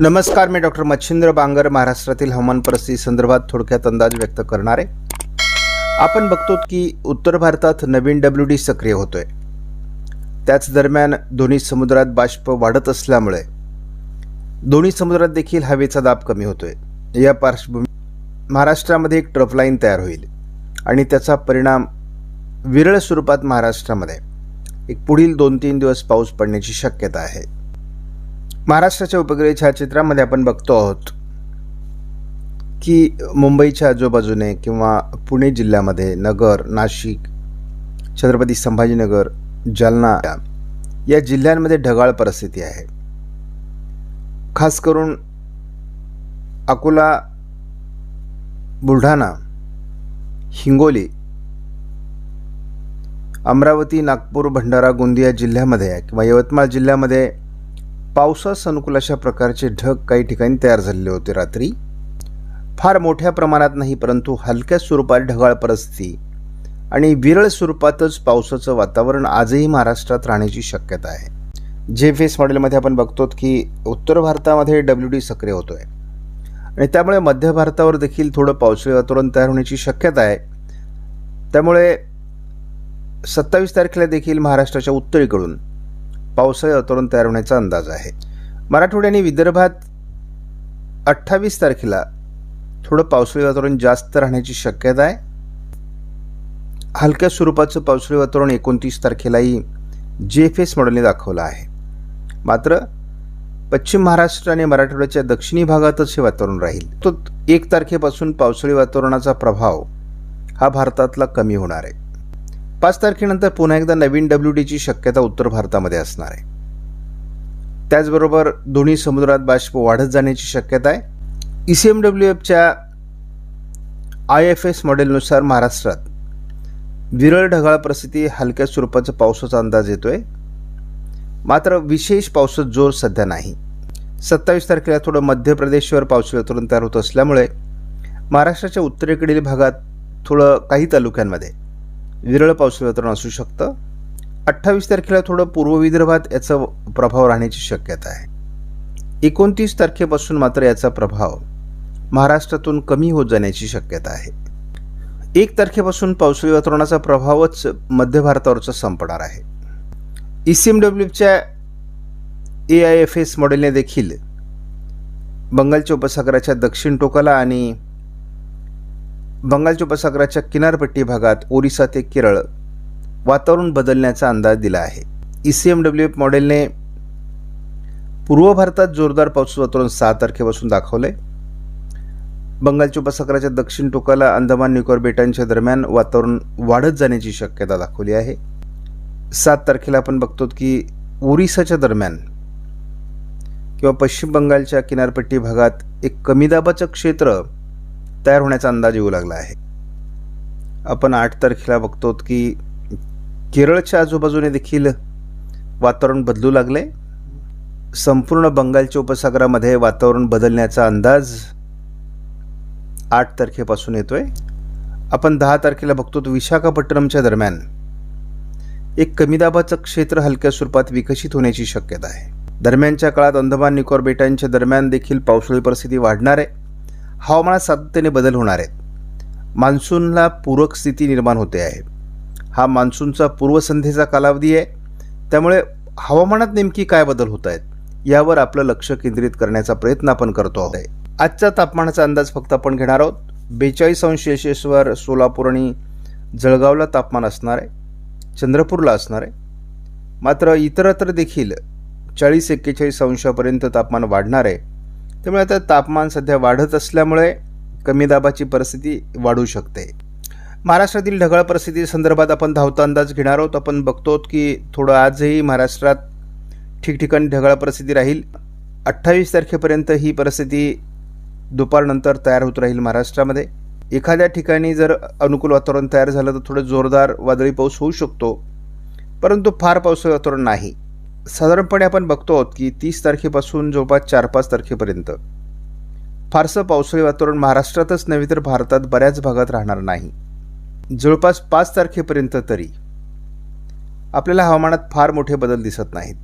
नमस्कार मी डॉक्टर मच्छिंद्र बांगर महाराष्ट्रातील हवामान परिस्थिती संदर्भात थोडक्यात अंदाज व्यक्त करणार. आहे आपण बघतो की उत्तर भारतात नवीन डब्ल्यू डी सक्रिय होतोय. त्याच दरम्यान दोन्ही समुद्रात बाष्प वाढत असल्यामुळे दोन्ही समुद्रात देखील हवेचा दाब कमी होतोय. या पार्श्वभूमी महाराष्ट्रामध्ये एक ट्रफलाईन तयार होईल आणि त्याचा परिणाम विरळ स्वरूपात महाराष्ट्रामध्ये एक पुढील दोन तीन दिवस पाऊस पडण्याची शक्यता आहे. महाराष्ट्राच्या उपग्रही छायाचित्रामध्ये आपण बघतो आहोत की मुंबईच्या आजूबाजूने किंवा पुणे जिल्ह्यामध्ये नगर नाशिक छत्रपती संभाजीनगर जालना या जिल्ह्यांमध्ये ढगाळ परिस्थिती आहे. खास करून अकोला बुलढाणा हिंगोली अमरावती नागपूर भंडारा गोंदिया जिल्ह्यामध्ये किंवा यवतमाळ जिल्ह्यामध्ये पावसास अनुकूल अशा प्रकारचे ढग काही ठिकाणी तयार झालेले होते रात्री. फार मोठ्या प्रमाणात नाही परंतु हलक्या स्वरूपात ढगाळ परिस्थिती आणि विरळ स्वरूपातच पावसाचं वातावरण आजही महाराष्ट्रात राहण्याची शक्यता आहे. जे फेस मॉडेलमध्ये आपण बघतो की उत्तर भारतामध्ये डब्ल्यू डी सक्रिय होतोय. आणि त्यामुळे मध्य भारतावर देखील थोडं पावसाळी वातावरण तयार होण्याची शक्यता आहे. त्यामुळे सत्तावीस तारखेला देखील महाराष्ट्राच्या उत्तरेकडून पावसाळी वातावरण तयार होण्याचा अंदाज आहे. मराठवाड्याने विदर्भात अठ्ठावीस तारखेला थोडं पावसाळी वातावरण जास्त राहण्याची शक्यता आहे. हलक्या स्वरूपाचं पावसाळी वातावरण एकोणतीस तारखेलाही जे एफ एस मॉडेलने दाखवलं आहे. मात्र पश्चिम महाराष्ट्र आणि मराठवाड्याच्या दक्षिणी भागातच हे वातावरण राहील. तो एक तारखेपासून पावसाळी वातावरणाचा प्रभाव हा भारतातला कमी होणार आहे. पाच तारखेनंतर पुन्हा एकदा नवीन डब्ल्यू डीची शक्यता उत्तर भारतामध्ये असणार आहे. त्याचबरोबर दोन्ही समुद्रात बाष्प वाढत जाण्याची शक्यता आहे. ई सी एम डब्ल्यू एफच्या आय एफ एस मॉडेलनुसार महाराष्ट्रात विरळ ढगाळ परिस्थिती हलक्या स्वरूपाचा पावसाचा अंदाज येतो आहे मात्र विशेष पावसाचा जोर सध्या नाही. सत्तावीस तारखेला थोडं मध्य प्रदेशवर पावसाळी वातावरण तयार होत असल्यामुळे महाराष्ट्राच्या उत्तरेकडील भागात थोडं काही तालुक्यांमध्ये विरळ पावसाळी वातावरण असू शकतं. अठ्ठावीस तारखेला थोडं पूर्व विदर्भात याचा प्रभाव राहण्याची शक्यता आहे. एकोणतीस तारखेपासून मात्र याचा प्रभाव महाराष्ट्रातून कमी होत जाण्याची शक्यता आहे. एक तारखेपासून पावसाळी वातावरणाचा प्रभावच मध्य भारतावरचा संपणार आहे. ई सी एम डब्ल्यूच्या ए आय एफ एस मॉडेलने देखील बंगालच्या उपसागराच्या दक्षिण टोकाला आणि बंगालच्या उपसागराच्या किनारपट्टी भागात ओरिसा ते केरळ वातावरण बदलण्याचा अंदाज दिला आहे. E C M W F मॉडेलने पूर्व भारतात जोरदार पाऊस वातावरण सहा तारखेपासून दाखवलंय. बंगालच्या उपसागराच्या दक्षिण टोकाला अंदमान निकोबार बेटांच्या दरम्यान वातावरण वाढत जाण्याची शक्यता दाखवली आहे. सात तारखेला आपण बघतो की ओरिसाच्या दरम्यान किंवा पश्चिम बंगालच्या किनारपट्टी भागात एक कमी दाबाचं क्षेत्र तयार होण्याचा अंदाज येऊ लागला आहे. आपण आठ तारखेला बघतो की केरळच्या आजूबाजूने देखील वातावरण बदलू लागले. संपूर्ण बंगालच्या उपसागरामध्ये वातावरण बदलण्याचा अंदाज आठ तारखेपासून येतोय. आपण दहा तारखेला बघतो विशाखापट्टणमच्या दरम्यान एक कमी दाबाचं क्षेत्र हलक्या स्वरूपात विकसित होण्याची शक्यता आहे. दरम्यानच्या काळात अंदमान निकोबार बेटांच्या दरम्यान देखील पावसाळी परिस्थिती वाढणार आहे. हवामानात सातत्याने बदल होणार आहेत. मान्सूनला पूरक स्थिती निर्माण होते आहे. हा मान्सूनचा पूर्वसंध्येचा कालावधी आहे. त्यामुळे हवामानात नेमकी काय बदल होत आहेत यावर आपलं लक्ष केंद्रित करण्याचा प्रयत्न आपण करतो आहोत. आजचा तापमानाचा अंदाज फक्त आपण घेणार आहोत. बेचाळीस अंश यशेश्वर सोलापूर आणि जळगावला तापमान असणार आहे. चंद्रपूरला असणार आहे. मात्र इतरत्र देखील चाळीस एक्केचाळीस अंशापर्यंत तापमान वाढणार आहे. त्यामुळे आता तापमान सध्या वाढत असल्यामुळे कमी दाबाची परिस्थिती वाढू शकते. महाराष्ट्रातील ढगाळ परिस्थिती संदर्भात आपण धावता अंदाज घेणार आहोत. आपण बघतो की थोडं आजही महाराष्ट्रात ठिकठिकाणी ढगाळ परिस्थिती राहील. अठ्ठावीस तारखेपर्यंत ही परिस्थिती दुपारनंतर तयार होत राहील महाराष्ट्रामध्ये. एखाद्या ठिकाणी जर अनुकूल वातावरण तयार झालं तर थोडं जोरदार वादळी पाऊस होऊ शकतो. परंतु फार पावसाळी वातावरण नाही. साधारणपणे आपण बघतो आहोत की तीस तारखेपासून जवळपास चार पाच तारखेपर्यंत फारसं पावसाळी वातावरण महाराष्ट्रातच नव्हे तर भारतात बऱ्याच भागात राहणार नाही. जवळपास पाच तारखेपर्यंत तरी आपल्याला हवामानात फार मोठे बदल दिसत नाहीत.